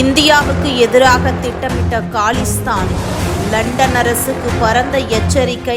இந்தியாவுக்கு எதிராக திட்டமிட்ட காலிஸ்தான் லண்டன் அரசுக்கு பரந்த எச்சரிக்கை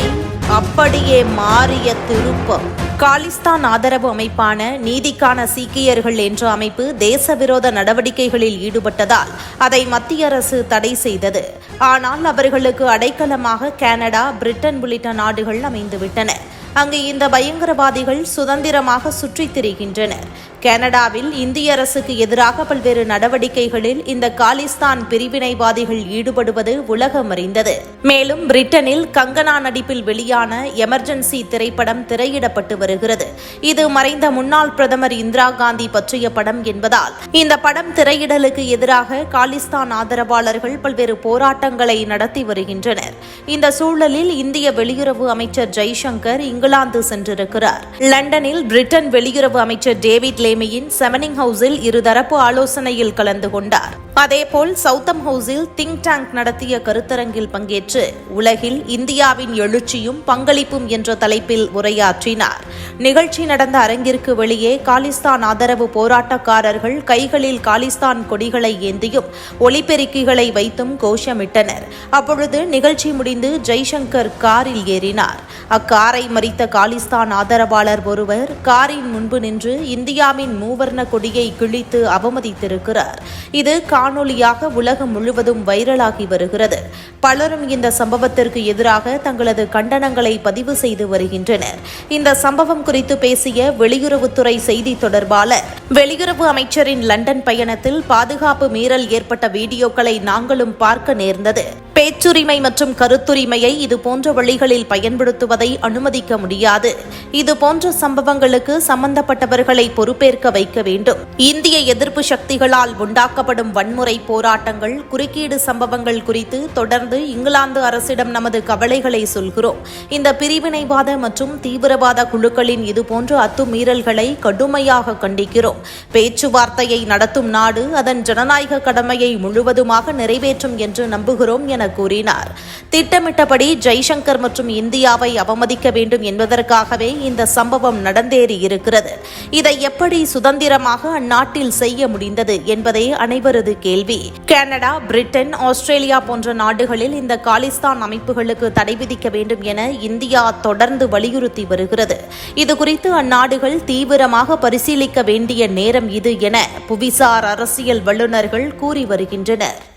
அப்படியே மாறிய திருப்பம். காலிஸ்தான் ஆதரவு அமைப்பான நீதிக்கான சீக்கியர்கள் என்ற அமைப்பு தேசவிரோத நடவடிக்கைகளில் ஈடுபட்டதால் அதை மத்திய அரசு தடை செய்தது. ஆனால் அவர்களுக்கு அடைக்கலமாக கனடா பிரிட்டன் உள்ளிட்ட நாடுகள் அமைந்துவிட்டன. அங்கு இந்த பயங்கரவாதிகள் சுதந்திரமாக சுற்றித் திரிகின்றனர். கனடாவில் இந்திய அரசுக்கு எதிராக பல்வேறு நடவடிக்கைகளில் இந்த காலிஸ்தான் பிரிவினைவாதிகள் ஈடுபடுவது உலகம் அறிந்தது. மேலும் பிரிட்டனில் கங்கனா நடிப்பில் வெளியான எமர்ஜென்சி திரைப்படம் திரையிடப்பட்டு வருகிறது. இது மறைந்த முன்னாள் பிரதமர் இந்திரா காந்தி பற்றிய படம் என்பதால் இந்த படம் திரையிடலுக்கு எதிராக காலிஸ்தான் ஆதரவாளர்கள் பல்வேறு போராட்டங்களை நடத்தி வருகின்றனர். இந்த சூழலில் இந்திய வெளியுறவு அமைச்சர் ஜெய்சங்கர் இங்கிலாந்து சென்றிருக்கிறார். லண்டனில் பிரிட்டன் வெளியுறவு அமைச்சர் டேவிட் லேமியின் செவனிங் ஹவுஸில் இருதரப்பு ஆலோசனையில் கலந்து கொண்டார். அதேபோல் சவுத்தம் ஹவுஸில் திங்க் டேங்க் நடத்திய கருத்தரங்கில் பங்கேற்று உலகில் இந்தியாவின் எழுச்சியும் பங்களிப்பும் என்ற தலைப்பில் உரையாற்றினார். நிகழ்ச்சி நடந்த அரங்கிற்கு வெளியே காலிஸ்தான் ஆதரவு போராட்டக்காரர்கள் கைகளில் காலிஸ்தான் கொடிகளை ஏந்தியும் ஒலிபெருக்கிகளை வைத்தும் கோஷமிட்டனர். அப்பொழுது நிகழ்ச்சி முடிந்து ஜெய்சங்கர் காரில் ஏறினார். அக்காரை மறித்த காலிஸ்தான் ஆதரவாளர் ஒருவர் காரின் முன்பு நின்று இந்தியாவின் மூவர்ண கொடியை கிழித்து அவமதித்திருக்கிறார். இது காணொலியாக உலகம் முழுவதும் வைரலாகி வருகிறது. பலரும் இந்த சம்பவத்திற்கு எதிராக தங்களது கண்டனங்களை பதிவு செய்து வருகின்றனர். இந்த சம்பவம் குறித்து பேசிய வெளியுறவுத்துறை செய்தி தொடர்பாளர். வெளியுறவு அமைச்சரின் லண்டன் பயணத்தில் பாதுகாப்பு மீறல் ஏற்பட்ட வீடியோக்களை நாங்களும் பார்க்க நேர்ந்தது. பேச்சுரிமை மற்றும் கருத்துரிமையை இது போன்ற வழிகளில் பயன்படுத்துவதை அனுமதிக்க முடியாது. இதுபோன்ற சம்பவங்களுக்கு சம்பந்தப்பட்டவர்களை பொறுப்பேற்க வைக்க வேண்டும். இந்திய எதிர்ப்பு சக்திகளால் உண்டாக்கப்படும் வன்முறை போராட்டங்கள் குறுக்கீடு சம்பவங்கள் குறித்து தொடர்ந்து இங்கிலாந்து அரசிடம் நமது கவலைகளை சொல்கிறோம். இந்த பிரிவினைவாத மற்றும் தீவிரவாத குழுக்களின் இதுபோன்ற அத்துமீறல்களை கடுமையாக கண்டிக்கிறோம். பேச்சுவார்த்தையை நடத்தும் நாடு அதன் ஜனநாயக கடமையை முழுவதுமாக நிறைவேற்றும் என்று நம்புகிறோம் என கூறினார். திட்டமிட்டபடி ஜெய்சங்கர் மற்றும் இந்தியாவை அவமதிக்க வேண்டும் என்பதற்காகவே இந்த சம்பவம் நடந்தேறி இருக்கிறது. இதை எப்படி சுதந்திரமாக அந்நாட்டில் செய்ய முடிந்தது என்பதே அனைவரது கேள்வி. கனடா பிரிட்டன் ஆஸ்திரேலியா போன்ற நாடுகளில் இந்த காலிஸ்தான் அமைப்புகளுக்கு தடை விதிக்க வேண்டும் என இந்தியா தொடர்ந்து வலியுறுத்தி வருகிறது. இதுகுறித்து அந்நாடுகள் தீவிரமாக பரிசீலிக்க வேண்டிய நேரம் இது என புவிசார் அரசியல் வல்லுநர்கள் கூறி வருகின்றனர்.